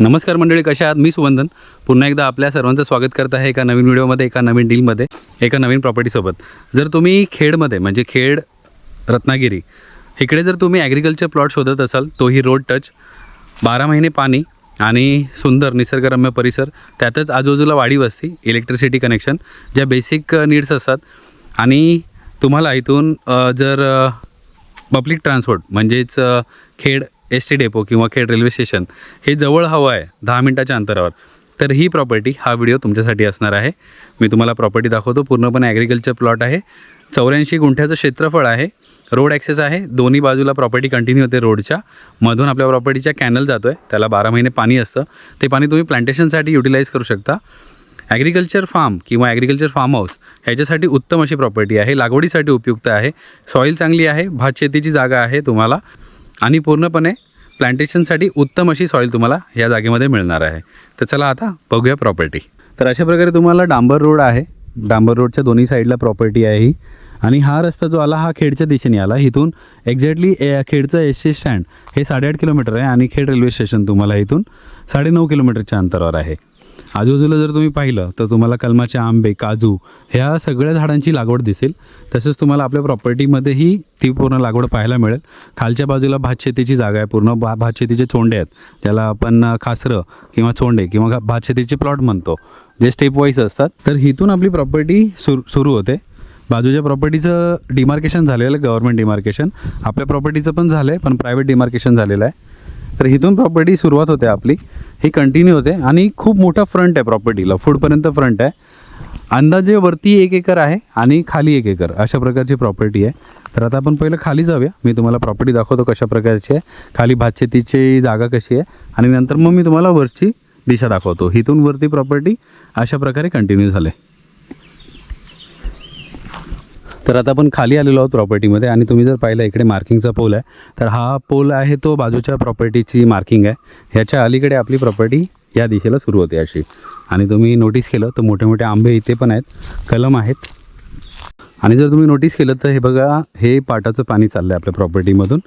नमस्कार मंडळी कशा आहात? मी सुवंदन. पुन्हा एकदा आपल्या सर्वांचं स्वागत करत आहे एका नवीन व्हिडिओमध्ये एका नवीन डीलमध्ये एका नवीन प्रॉपर्टीसोबत जर तुम्ही खेडमध्ये म्हणजे खेड रत्नागिरी इकडे जर तुम्ही ॲग्रिकल्चर प्लॉट शोधत असाल तोही रोड टच बारा महिने पाणी आणि सुंदर निसर्गरम्य परिसर त्यातच आजूबाजूला वाडी वस्ती इलेक्ट्रिसिटी कनेक्शन ज्या बेसिक नीड्स असतात. आणि तुम्हाला इथून जर पब्लिक ट्रान्सपोर्ट म्हणजेच खेड एस टी डेपो किंवा खेड रेल्वे स्टेशन हे जवळ हवं आहे दहा मिनटाच्या अंतरावर. तर ही प्रॉपर्टी हा व्हिडिओ तुमच्यासाठी असणार आहे. मी तुम्हाला प्रॉपर्टी दाखवतो. पूर्णपणे ॲग्रिकल्चर प्लॉट आहे. चौऱ्याऐंशी गुंठ्याचं क्षेत्रफळ आहे. रोड ॲक्सेस आहे. दोन्ही बाजूला प्रॉपर्टी कंटिन्यू होते रोडच्या. मधून आपल्या प्रॉपर्टीच्या कॅनल जातो आहे त्याला बारा महिने पाणी असतं. ते पाणी तुम्ही प्लांटेशनसाठी युटिलाइज करू शकता. ॲग्रिकल्चर फार्म किंवा ॲग्रिकल्चर फार्म हाऊस ह्याच्यासाठी उत्तम अशी प्रॉपर्टी आहे. लागवडीसाठी उपयुक्त आहे. सॉईल चांगली आहे. भात शेतीची जागा आहे तुम्हाला. आणि पूर्णपणे प्लांटेशनसाठी उत्तम अशी सॉईल तुम्हाला या जागेमध्ये मिळणार आहे. तर चला आता बघूया प्रॉपर्टी. तर अशा प्रकारे तुम्हाला डांबर रोड आहे. डांबर रोडच्या दोन्ही साईडला प्रॉपर्टी आहे ही. आणि हा रस्ता जो आला हा खेडच्या दिशेने आला. इथून एक्झॅक्टली खेडचं एस टी स्टँड हे साडेआठ किलोमीटर आहे आणि खेड रेल्वे स्टेशन तुम्हाला इथून साडेनऊ किलोमीटरच्या अंतरावर आहे. आजूबाजूला जर तुम्ही पाहिलं तर तुम्हाला कलमाचे आंबे काजू ह्या सगळ्या झाडांची लागवड दिसेल. तसेच तुम्हाला आपल्या प्रॉपर्टीमध्येही ती पूर्ण लागवड पाहायला मिळेल. खालच्या बाजूला भातशेतीची जागा आहे. पूर्ण भा भातशेतीचे चोंडे आहेत. ज्याला आपण खासरं किंवा चोंडे किंवा घा- भातशेतीचे प्लॉट म्हणतो जे स्टेप वाईज असतात. तर इथून आपली प्रॉपर्टी सुरू सुरू होते. बाजूच्या प्रॉपर्टीचं डिमार्केशन झालेलं आहे गव्हर्मेंट डिमार्केशन. आपल्या प्रॉपर्टीचं पण झालं आहे पण प्रायव्हेट डिमार्केशन झालेलं आहे. तर इथून प्रॉपर्टी सुरुवात होते आपली. ही कंटिन्यू होते. आणि खूप मोठा फ्रंट आहे प्रॉपर्टीला फूडपर्यंत फ्रंट आहे. अंदाजे वरती एक एकर आहे आणि खाली एक एकर. अशा प्रकारची प्रॉपर्टी आहे. तर आता आपण पहिलं खाली जाऊया. मी तुम्हाला प्रॉपर्टी दाखवतो कशा प्रकारची आहे. खाली भातशेतीची जागा कशी आहे. आणि नंतर मग मी तुम्हाला वरची दिशा दाखवतो. इथून वरती प्रॉपर्टी अशा प्रकारे कंटिन्यू झाले. तर आता आपण खाली आलेलो आहोत प्रॉपर्टीमध्ये आणि तुम्ही जर पाहिलं इकडे मार्किंगचा पोल आहे तर हा पोल आहे तो बाजूच्या प्रॉपर्टीची मार्किंग आहे. ह्याच्या अलीकडे आपली प्रॉपर्टी या दिशेला सुरू होते अशी. आणि तुम्ही नोटीस केलं तर मोठे मोठे आंबे इथे पण आहेत कलम आहेत. आणि जर तुम्ही नोटीस केलं तर हे बघा हे पाटाचं पाणी चाललं आहे आपल्या प्रॉपर्टीमधून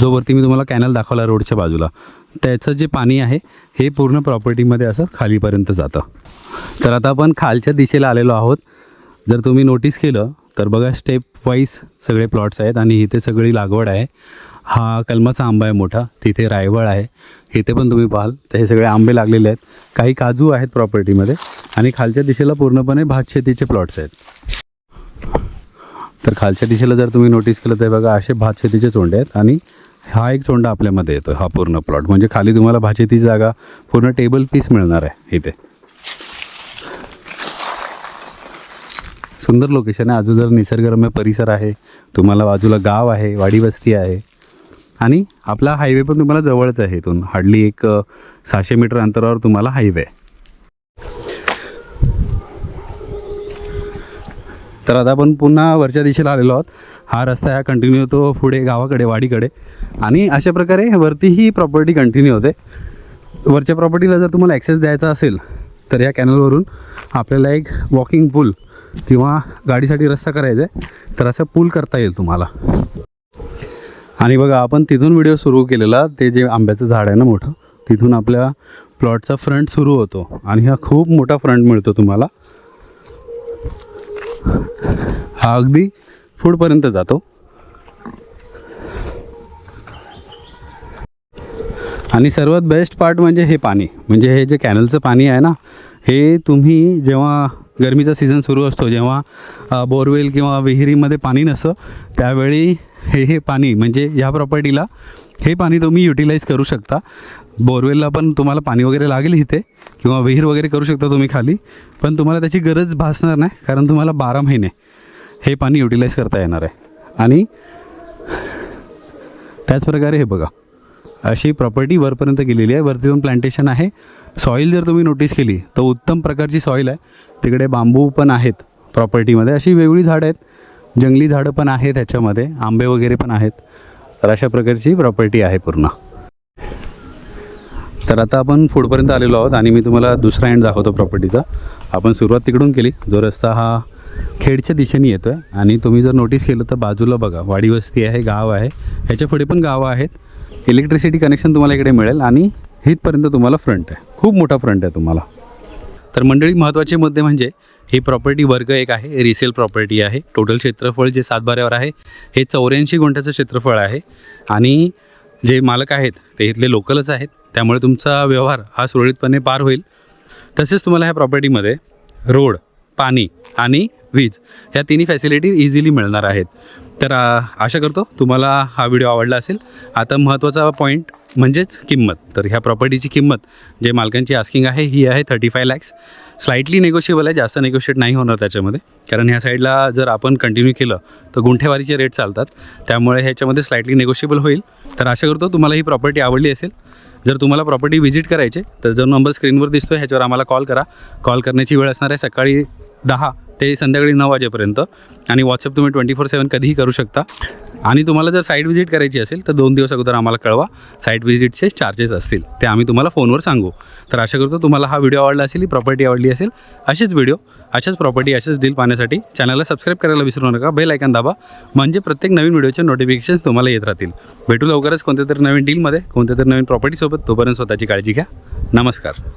जोवरती मी तुम्हाला कॅनल दाखवला रोडच्या बाजूला. त्याचं जे पाणी आहे हे पूर्ण प्रॉपर्टीमध्ये असं खालीपर्यंत जातं. तर आता आपण खालच्या दिशेला आलेलो आहोत. जर तुम्ही नोटीस केलं तर बघा स्टेप वाईज सगळे प्लॉट्स आहेत आणि इथे सगळी लागवड आहे. हा कलमाचा आंबा आहे मोठा तिथे रायवळ आहे. इथे पण तुम्ही पाहाल तर हे सगळे आंबे लागलेले आहेत. काही काजू आहेत प्रॉपर्टीमध्ये आणि खालच्या दिशेला पूर्णपणे भात शेतीचे प्लॉट्स आहेत. तर खालच्या दिशेला जर तुम्ही नोटीस केलं तर बघा असे भात शेतीचे चोंडे आहेत आणि हा एक चोंडा आपल्यामध्ये येतो हा पूर्ण प्लॉट म्हणजे खाली तुम्हाला भात शेतीची जागा पूर्ण टेबल पीस मिळणार आहे इथे. सुंदर लोकेशन आहे. आजूबाजूला निसर्गरम्य परिसर आहे तुम्हाला बाजूला गाव आहे वाडी वस्ती आहे. आणि आपला हायवे पण तुम्हाला जवळच आहे इथून. हार्डली एक सहाशे मीटर अंतरावर तुम्हाला हायवे आहे. तर आता आपण पुन्हा वरच्या दिशेला आलेलो आहोत. हा रस्ता हा कंटिन्यू होतो पुढे गावाकडे वाडीकडे. आणि अशा प्रकारे वरती ही प्रॉपर्टी कंटिन्यू होते. वरच्या प्रॉपर्टीला जर तुम्हाला ॲक्सेस द्यायचा असेल तर या कॅनलवरून आपल्याला एक वॉकिंग पूल किंवा गाडीसाठी रस्ता करायचा आहे तर असं पूल करता येईल तुम्हाला. आणि बघा आपण तिथून व्हिडिओ सुरू केलेला ते जे आंब्याचं झाड आहे ना मोठं तिथून आपल्या प्लॉटचा फ्रंट सुरू होतो. आणि हा खूप मोठा फ्रंट मिळतो तुम्हाला. हा अगदी फूडपर्यंत जातो. आणि सर्वात बेस्ट पार्ट म्हणजे हे पाणी. म्हणजे हे जे कॅनलचं पाणी आहे ना हे तुम्ही जेव्हा गरमीचा सीझन सुरू असतो जेव्हा बोरवेल किंवा विहिरीमध्ये पाणी नसतं त्यावेळी हे हे पाणी म्हणजे ह्या प्रॉपर्टीला हे पाणी तुम्ही युटिलाइज करू शकता. बोरवेलला पण तुम्हाला पाणी वगैरे लागेल इथे किंवा विहीर वगैरे करू शकता तुम्ही खाली पण तुम्हाला त्याची गरज भासणार नाही कारण तुम्हाला बारा महिने हे पाणी युटिलाइज करता येणार आहे. आणि त्याचप्रकारे हे बघा. अशी प्रॉपर्टी वरपर्यंत गेलेली आहे. वरती जाऊन प्लांटेशन आहे. सॉईल जर तुम्ही नोटीस केली तर उत्तम प्रकारची सॉईल आहे. तिकडे बांबू पण आहेत प्रॉपर्टीमध्ये अशी वेगळी झाडं आहेत. जंगली झाडं पण आहेत ह्याच्यामध्ये. आंबे वगैरे पण आहेत. तर अशा प्रकारची प्रॉपर्टी आहे पूर्ण. तर आता आपण पुढपर्यंत आलेलो आहोत आणि मी तुम्हाला दुसरा एंड दाखवतो प्रॉपर्टीचा आपण सुरुवात तिकडून केली. जो रस्ता हा खेडच्या दिशेने येतो आहे आणि तुम्ही जर नोटीस केलं तर बाजूला बघा. वाडीवस्ती आहे गाव आहे. ह्याच्या पुढे पण गावं आहेत. इलेक्ट्रिसिटी कनेक्शन तुम्हाला इकडे मिळेल आणि इथपर्यंत तुम्हाला फ्रंट आहे. खूप मोठा फ्रंट आहे तुम्हाला. तर मंडळी महत्त्वाचे मुद्दे म्हणजे ही प्रॉपर्टी वर्ग एक आहे रिसेल प्रॉपर्टी आहे. टोटल क्षेत्रफळ जे सातबाऱ्यावर आहे हे चौऱ्याऐंशी गुंठ्याचं क्षेत्रफळ आहे. आणि जे मालक आहेत ते इथले लोकलच आहेत. त्यामुळे तुमचा व्यवहार हा सुरळीतपणे पार होईल. तसेच तुम्हाला ह्या प्रॉपर्टीमध्ये रोड पाणी आणि वीज ह्या तिन्ही फॅसिलिटी इझिली मिळणार आहेत. तर आशा करतो तुम्हाला हा व्हिडिओ आवडला असेल. आता महत्त्वाचा पॉईंट म्हणजेच किंमत. तर ह्या प्रॉपर्टीची किंमत जे मालकांची आस्किंग आहे ही आहे thirty five lakhs slightly negotiable आहे जास्त नेगोशिएट नाही होणार त्याच्यामध्ये. कारण ह्या साईडला जर आपण कंटिन्यू केलं तर गुंठेवारीचे रेट चालतात. त्यामुळे ह्याच्यामध्ये स्लाइटली नेगोशिएबल होईल. तर आशा करतो तुम्हाला ही प्रॉपर्टी आवडली असेल. जर तुम्हाला प्रॉपर्टी व्हिजिट करायची तर जो नंबर स्क्रीनवर दिसतो ह्याच्यावर आम्हाला कॉल करा. कॉल करण्याची वेळ असणार आहे सकाळी दहा. ते संध्याकाळी नऊ वाजेपर्यंत. आणि व्हॉट्सअप तुम्ही ट्वेंटी फोर सेवन कधीही करू शकता. आणि तुम्हाला जर साईट व्हिजिट करायची असेल तर दोन दिवस अगोदर आम्हाला कळवा. साईट व्हिजिटचे चार्जेस असतील. ते आम्ही तुम्हाला फोनवर सांगू. तर आशा करतो तुम्हाला हा व्हिडिओ आवडला असेल ही प्रॉपर्टी आवडली असेल असेच व्हिडिओ अशाच प्रॉपर्टी अशाच डील पाहण्यासाठी चॅनलला सबस्क्राईब करायला विसरू नका. बेल ऐकन दाबा. म्हणजे प्रत्येक नवीन व्हिडिओचे नोटिफिकेशन्स तुम्हाला येत राहतील. भेटू लवकरच कोणत्या तरी नवीन डीलमध्ये कोणत्या तरी नवीन प्रॉपर्टीसोबत तोपर्यंत स्वतःची काळजी घ्या. नमस्कार.